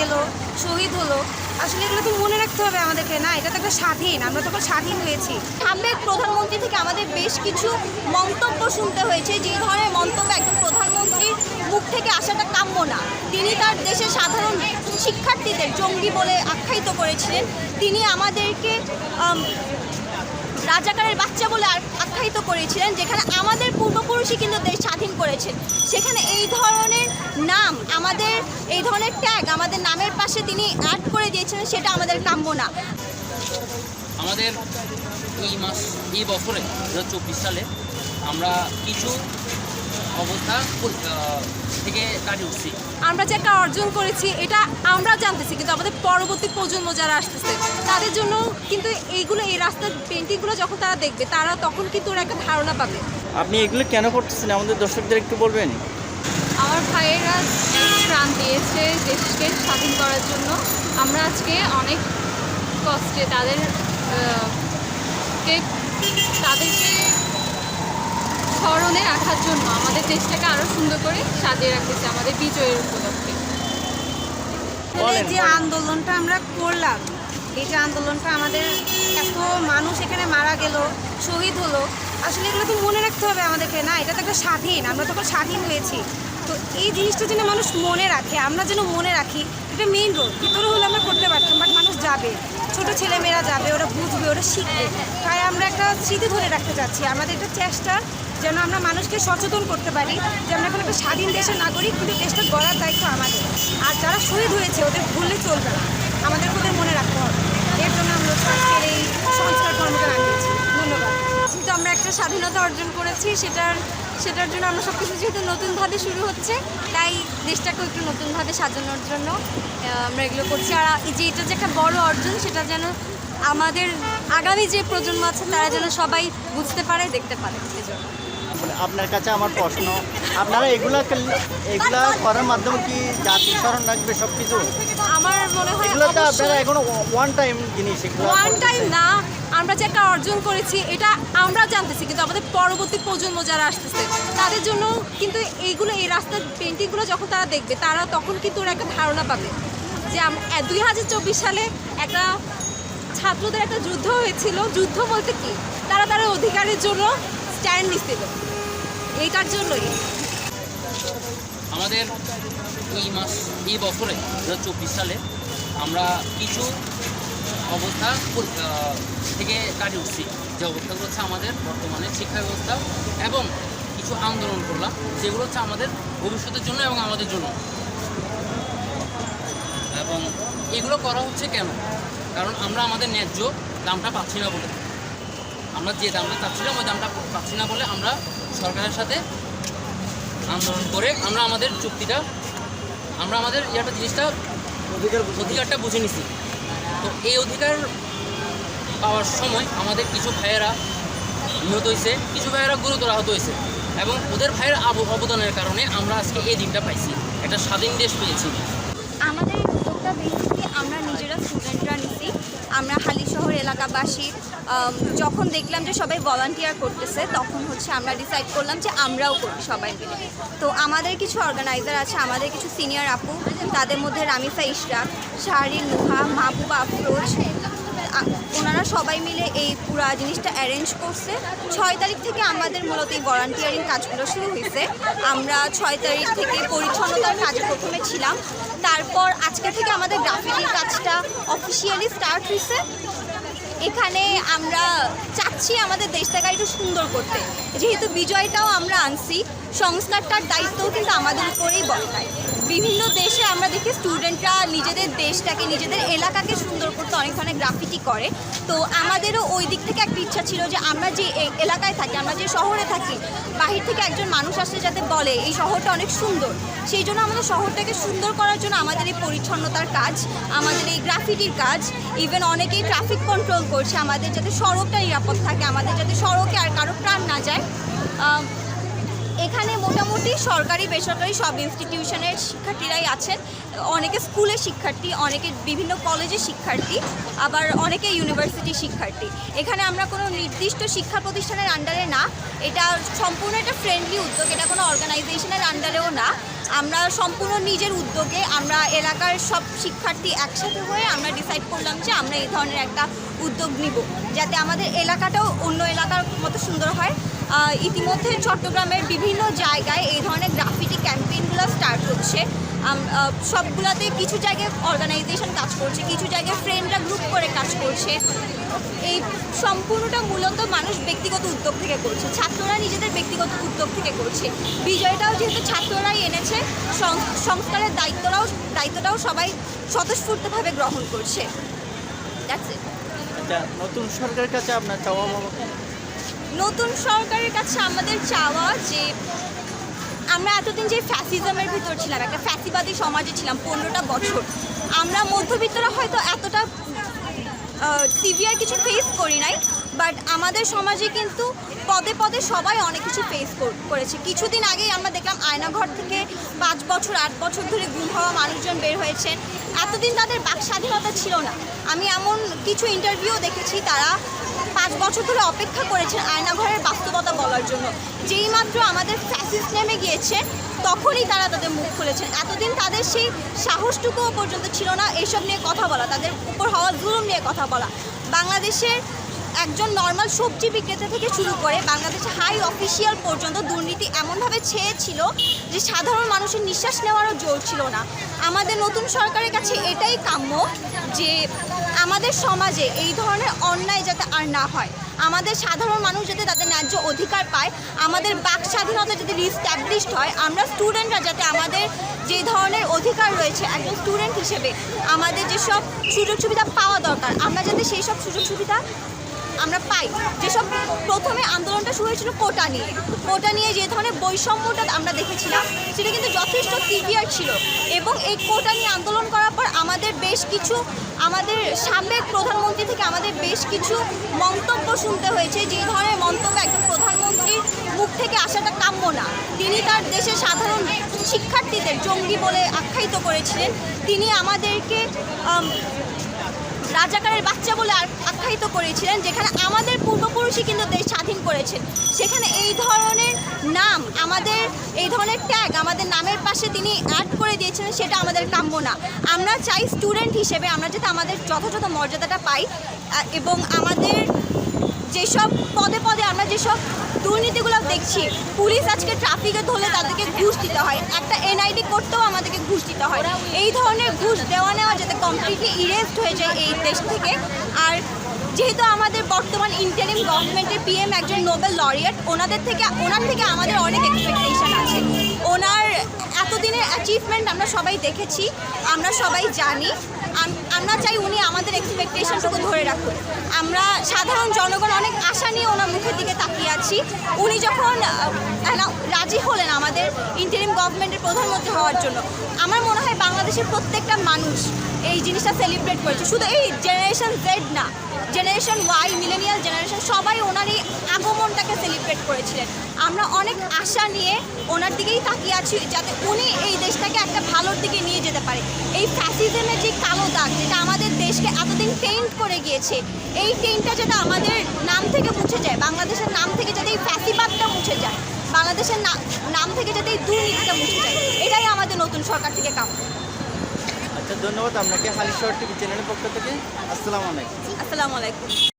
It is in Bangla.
গেল শহীদ হলো। আসলে এগুলো তো মনে রাখতে হবে আমাদেরকে। না এটা তো একটা স্বাধীন আমরা তখন স্বাধীন হয়েছি। সাবেক প্রধানমন্ত্রী থেকে আমাদের বেশ কিছু মন্তব্য শুনতে হয়েছে যে ধরনের মন্তব্য একজন প্রধানমন্ত্রীর মুখ থেকে আসাটা কাম্য না। তিনি তার দেশের সাধারণ শিক্ষার্থীদের জঙ্গি বলে আখ্যায়িত করেছিলেন। তিনি আমাদেরকে আম, রাজাকারের বাচ্চা বলে আখ্যায়িত করেছিলেন, যেখানে আমাদের পূর্বপুরুষই কিন্তু দেশ স্বাধীন করেছেন। সেখানে এই ধরনের নাম, আমাদের এই ধরনের ট্যাগ আমাদের নামের পাশে তিনি অ্যাড করে দিয়েছিলেন, সেটা আমাদের কাম্য না। আমাদের এই মাস, এই বছরে, দু সালে আমরা কিছু অবস্থা থেকে কাটিয়ে উঠছি। আমরা যে একটা অর্জন করেছি এটা আমরা জানতেছি কিন্তু আমাদের পরবর্তী প্রজন্ম যারা আসতেছে তাদের জন্য কিন্তু এইগুলো এই রাস্তার পেন্টিংগুলো যখন তারা দেখবে তারা তখন কিন্তু ওরা একটা ধারণা পাবে। আপনি এগুলো কেন করতেছেন? আমাদের দর্শকদের একটু বলবেন। আমার ভাইয়েরা প্রাণ দিয়েছে দেশকে স্বাধীন করার জন্য। আমরা আজকে অনেক কষ্টে তাদের তাদেরকে স্মরণে রাখার জন্য আমাদের দেশটাকে আরও সুন্দর করে সাজিয়ে রাখতেছে আমাদের বিজয়ের উপলক্ষে। যে আন্দোলনটা আমরা করলাম এই যে আন্দোলনটা আমাদের এত মানুষ এখানে মারা গেল শহীদ হলো আসলে এগুলো তো মনে রাখতে হবে আমাদেরকে না? এটা তো একটা স্বাধীন আমরা তখন স্বাধীন হয়েছি। তো এই জিনিসটা যেন মানুষ মনে রাখে, আমরা যেন মনে রাখি, এটা মেইন রোড ভিতরে হলে আমরা করতে পারতাম বাট মানুষ যাবে। ছোট ছেলেমেয়েরা যাবে, ওরা বুঝবে, ওরা শিখবে। তাই আমরা একটা স্মৃতি ধরে রাখতে চাচ্ছি। আমাদের একটা চেষ্টা যেন আমরা মানুষকে সচেতন করতে পারি, যে আমরা এখন একটা স্বাধীন দেশের নাগরিক, কিন্তু দেশটা গড়ার দায়িত্ব আমাদের। আর যারা শহীদ হয়েছে, ওদের ভুললে চলবে না। আমাদের ওদের মনে রাখতে হবে। এর জন্য আমরা আজকের এই সংস্কার কর্মটা কিন্তু আমরা একটা স্বাধীনতা অর্জন করেছি সেটার সেটার জন্য আমরা সব কিছু যেহেতু নতুনভাবে শুরু হচ্ছে তাই দেশটাকেও একটু নতুনভাবে সাজানোর জন্য আমরা এগুলো করছি। আর যে এটা যে একটা বড় অর্জন সেটা যেন আমাদের আগামী যে প্রজন্ম আছে তারা যেন সবাই বুঝতে পারে দেখতে পারে মানে আপনার কাছে আমার প্রশ্ন আপনারা এগুলা এগুলা করার মাধ্যমে কি জাতি স্মরণ রাখবে সব কিছু আমার মনে হয় এগুলো তো আপনারা এখন ওয়ান টাইম জিনিস ওয়ান টাইম না আমরা যে একটা অর্জন করেছি, এটা আমরা জানতেছি, কিন্তু আমাদের পরবর্তী প্রজন্ম যারা আসতেছে, তাদের জন্য কিন্তু এইগুলো, এই রাস্তার পেন্টিংগুলো যখন তারা দেখবে, তারা তখন কিন্তু ওরা একটা ধারণা পাবে। যে দুই হাজার চব্বিশ সালে একটা ছাত্রদের একটা যুদ্ধ হয়েছিল। যুদ্ধ বলতে কি? তারা তার অধিকারের জন্য স্ট্যান্ড নিচ্ছিল। এইটার জন্যই। আমাদের এই মাস, এই বছরে দু সালে আমরা কিছু অবস্থা থেকে কাটিয়ে উঠছি। যে অবস্থাগুলো হচ্ছে আমাদের বর্তমানে শিক্ষা ব্যবস্থা এবং কিছু আন্দোলন করলাম যেগুলো হচ্ছে আমাদের ভবিষ্যতের জন্য এবং আমাদের জন্য। এবং এগুলো করা হচ্ছে কেন? কারণ আমরা আমাদের ন্যায্য দামটা পাচ্ছি না বলে। আমরা যে দামটা চাচ্ছিলাম ওই দামটা পাচ্ছি না বলে আমরা সরকারের সাথে আন্দোলন করে আমরা আমাদের চুক্তিটা আমরা আমাদের ইয়াটা জিনিসটা অধিকারটা বুঝে নিছি তো এই অধিকার পাওয়ার সময় আমাদের কিছু ভাইয়েরা নিহত হয়েছে, কিছু ভাইয়েরা গুরুতর আহত হয়েছে এবং ওদের ভাইয়ের অবদানের কারণে আমরা আজকে এই দিনটা পাইছি। একটা স্বাধীন দেশ পেয়েছি। আমাদের উদ্যোগটা বেসিকলি আমরা নিজেরা স্টুডেন্টরা নিছি। আমরা হালিশহর এলাকাবাসী যখন দেখলাম যে সবাই ভলান্টিয়ার করতেছে, তখন হচ্ছে আমরা ডিসাইড করলাম যে আমরাও করি সবাই মিলে। তো আমাদের কিছু অর্গানাইজার আছে, আমাদের কিছু সিনিয়র আপু, তাদের মধ্যে রামিফা ইশরাক, শাহরিন নুহা, মাহবুবা আফরোজ ওনারা সবাই মিলে এই পুরা জিনিসটা অ্যারেঞ্জ করছে। ছয় তারিখ থেকে আমাদের মূলত এই ভলান্টিয়ারিং কাজগুলো শুরু হয়েছে। আমরা ছয় তারিখ থেকে পরিচ্ছন্নতার কাজ প্রথমে ছিলাম। তারপর আজকে থেকে আমাদের গ্রাফিটির কাজটা অফিসিয়ালি স্টার্ট হয়েছে। এখানে আমরা চাচ্ছি আমাদের দেশটাকে একটু সুন্দর করতে। যেহেতু বিজয়টাও আমরা আনছি, সংস্কারটার দায়িত্বও কিন্তু আমাদের উপরেই বর্তায়। বিভিন্ন দেশে আমরা দেখি স্টুডেন্টরা নিজেদের দেশটাকে, নিজেদের এলাকাকে সুন্দর করতে অনেক ধরনের গ্রাফিটি করে। তো আমাদেরও ওই দিক থেকে একটা ইচ্ছা ছিল যে আমরা যে এলাকায় থাকি, আমরা যে শহরে থাকি, বাহির থেকে একজন মানুষ আসলে যাতে বলে এই শহরটা অনেক সুন্দর। সেই জন্য আমাদের শহরটাকে সুন্দর করার জন্য আমাদের এই পরিচ্ছন্নতার কাজ, আমাদের এই গ্রাফিটির কাজ ইভেন অনেকেই ট্রাফিক কন্ট্রোল করছে আমাদের যাতে সড়কটা নিরাপদ থাকে আমাদের যাতে সড়কে আর কারও প্রাণ না যায়। এখানে মোটামুটি সরকারি, বেসরকারি সব ইনস্টিটিউশনের শিক্ষার্থীরাই আছেন। অনেকে স্কুলের শিক্ষার্থী, অনেকে বিভিন্ন কলেজের শিক্ষার্থী, আবার অনেকে ইউনিভার্সিটি শিক্ষার্থী। এখানে আমরা কোনো নির্দিষ্ট শিক্ষা প্রতিষ্ঠানের আন্ডারে না। এটা সম্পূর্ণ একটা ফ্রেন্ডলি উদ্যোগ। এটা কোনো অর্গানাইজেশনের আন্ডারেও না। আমরা সম্পূর্ণ নিজের উদ্যোগে আমরা এলাকার সব শিক্ষার্থী একসাথে হয়ে আমরা ডিসাইড করলাম যে আমরা এই ধরনের একটা উদ্যোগ নিব। যাতে আমাদের এলাকাটাও অন্য এলাকার মতো সুন্দর হয়। ইতিমধ্যে চট্টগ্রামের বিভিন্ন জায়গায় এই ধরনের গ্রাফিটি ক্যাম্পেইনগুলো স্টার্ট হচ্ছে সবগুলোতে কিছু জায়গায় অর্গানাইজেশন কাজ করছে, কিছু জায়গায় ফ্রেন্ডরা গ্রুপ করে কাজ করছে এই সম্পূর্ণটা মূলত মানুষ ব্যক্তিগত উদ্যোগ থেকে করছে, ছাত্ররা নিজেদের ব্যক্তিগত উদ্যোগ থেকে করছে বিজয়টাও যেহেতু ছাত্ররাই এনেছে সংস্কারের দায়িত্বটাও দায়িত্বটাও সবাই স্বতঃস্ফূর্তভাবে গ্রহণ করছে it. আচ্ছা নতুন সরকারের কাছে আপনার চাওয়া? নতুন সরকারের কাছে আমাদের চাওয়া যে আমরা এতদিন যে ফ্যাসিজমের ভিতর ছিলাম, একটা ফ্যাসিবাদী সমাজে ছিলাম পনেরোটা বছর, আমরা মধ্যবিত্তরা হয়তো এতটা সিভিয়ার কিছু ফেস করি নাই বাট আমাদের সমাজে কিন্তু পদে পদে সবাই অনেক কিছু ফেস করেছে। কিছুদিন আগেই আমরা দেখলাম আয়নাঘর থেকে পাঁচ বছর, আট বছর ধরে গুম হওয়া মানুষজন বের হয়েছেন এতদিন তাদের বাক স্বাধীনতা ছিল না। আমি এমন কিছু ইন্টারভিউ দেখেছি, তারা পাঁচ বছর ধরে অপেক্ষা করেছেন আয়নাঘরের বাস্তবতা বলার জন্য। যেই মাত্র আমাদের ফ্যাসিস্ট নেমে গিয়েছে, তখনই তারা তাদের মুখ খুলেছেন। এতদিন তাদের সেই সাহসটুকুও পর্যন্ত ছিল না এইসব নিয়ে কথা বলা, তাদের উপর হওয়া জুলুম নিয়ে কথা বলা। বাংলাদেশের একজন নর্মাল সবজি বিক্রেতা থেকে শুরু করে বাংলাদেশে হাই অফিসিয়াল পর্যন্ত দুর্নীতি এমনভাবে ছেয়েছিল যে সাধারণ মানুষের নিঃশ্বাস নেওয়ারও জোর ছিল না। আমাদের নতুন সরকারের কাছে এটাই কাম্য যে আমাদের সমাজে এই ধরনের অন্যায় যাতে আর না হয়, আমাদের সাধারণ মানুষ যাতে তাদের ন্যায্য অধিকার পায়, আমাদের বাক স্বাধীনতা যদি রিস্ট্যাবলিশড হয়, আমরা স্টুডেন্টরা যাতে আমাদের যে ধরনের অধিকার রয়েছে একজন স্টুডেন্ট হিসেবে আমাদের যেসব সুযোগ সুবিধা পাওয়া দরকার, আমরা যাতে সেই সব সুযোগ সুবিধা আমরা পাই। যেসব প্রথমে আন্দোলনটা শুরু হয়েছিল কোটা নিয়ে। কোটা নিয়ে যে ধরনের বৈষম্যটা আমরা দেখেছিলাম সেটা কিন্তু যথেষ্ট সিভিয়ার ছিল। এবং এই কোটা নিয়ে আন্দোলন করার পর আমাদের বেশ কিছু আমাদের সাবেক প্রধানমন্ত্রী থেকে আমাদের বেশ কিছু মন্তব্য শুনতে হয়েছে। যে ধরনের মন্তব্য একজন প্রধানমন্ত্রীর মুখ থেকে আসাটা কাম্য না। তিনি তার দেশের সাধারণ শিক্ষার্থীদের জঙ্গি বলে আখ্যায়িত করেছিলেন। তিনি আমাদেরকে আম, রাজাকারের বাচ্চা বলে আখ্যায়িত করেছিলেন, যেখানে আমাদের পূর্বপুরুষই কিন্তু দেশ স্বাধীন করেছেন। সেখানে এই ধরনের নাম, আমাদের এই ধরনের ট্যাগ আমাদের নামের পাশে তিনি অ্যাড করে দিয়েছিলেন, সেটা আমাদের কাম্য না। আমরা চাই স্টুডেন্ট হিসেবে আমরা যাতে আমাদের যথাযথ মর্যাদাটা পাই এবং আমাদের যেসব পদে পদে আমরা যেসব দুর্নীতিগুলো দেখছি, পুলিশ আজকে ট্রাফিকে ধরলে তাদেরকে ঘুষ দিতে হয়। একটা এনআইডি করতেও আমাদেরকে ঘুষ দিতে হয়। এই ধরনের ঘুষ দেওয়া নেওয়া যাতে কমপ্লিটলি ইরেস্ট হয়ে যায় এই দেশ থেকে। আর যেহেতু আমাদের বর্তমান ইন্টারিম গভর্নমেন্টের পিএম একজন নোবেল লরিয়েট ওনাদের থেকে, ওনার থেকে আমাদের অনেক এক্সপেকটেশন আছে। ওনার এতদিনের অ্যাচিভমেন্ট আমরা সবাই দেখেছি, আমরা সবাই জানি। আমরা চাই উনি আমাদের এক্সপেকটেশনটুকু ধরে রাখুন। আমরা সাধারণ জনগণ অনেক আশা নিয়ে ওনার মুখের দিকে তাকিয়ে আছি। উনি যখন রাজি হলেন আমাদের ইন্টারিম গভর্নমেন্টের প্রধানমন্ত্রী হওয়ার জন্য, আমার মনে হয় বাংলাদেশের প্রত্যেকটা মানুষ এই জিনিসটা সেলিব্রেট করেছে। শুধু এই জেনারেশন জেড না জেনারেশন ওয়াই মিলেনিয়াল জেনারেশন সবাই ওনার এই আগমনটাকে সেলিব্রেট করেছিলেন। আমরা অনেক আশা নিয়ে ওনার দিকেই তাকিয়ে আছি যাতে উনি এই দেশটাকে একটা ভালোর দিকে নিয়ে যেতে পারে। এই ফ্যাসিজমের যে কালো দাগ, যেটা আমাদের দেশকে এতদিন টেন্ট করে গিয়েছে, এই টেন্টটা যাতে আমাদের নাম থেকে মুছে যায়, বাংলাদেশের নাম থেকে যাতে এই ফ্যাসিবাদটা মুছে যায়, বাংলাদেশের নাম থেকে যাতে এই দুর্নীতিটা মুছে যায়, এটাই আমাদের নতুন সরকার থেকে আচ্ছা ধন্যবাদ আপনাকে হালিশহর টিভি চ্যানেলের পক্ষ থেকে। আসসালামু আলাইকুম। আসসালামু আলাইকুম।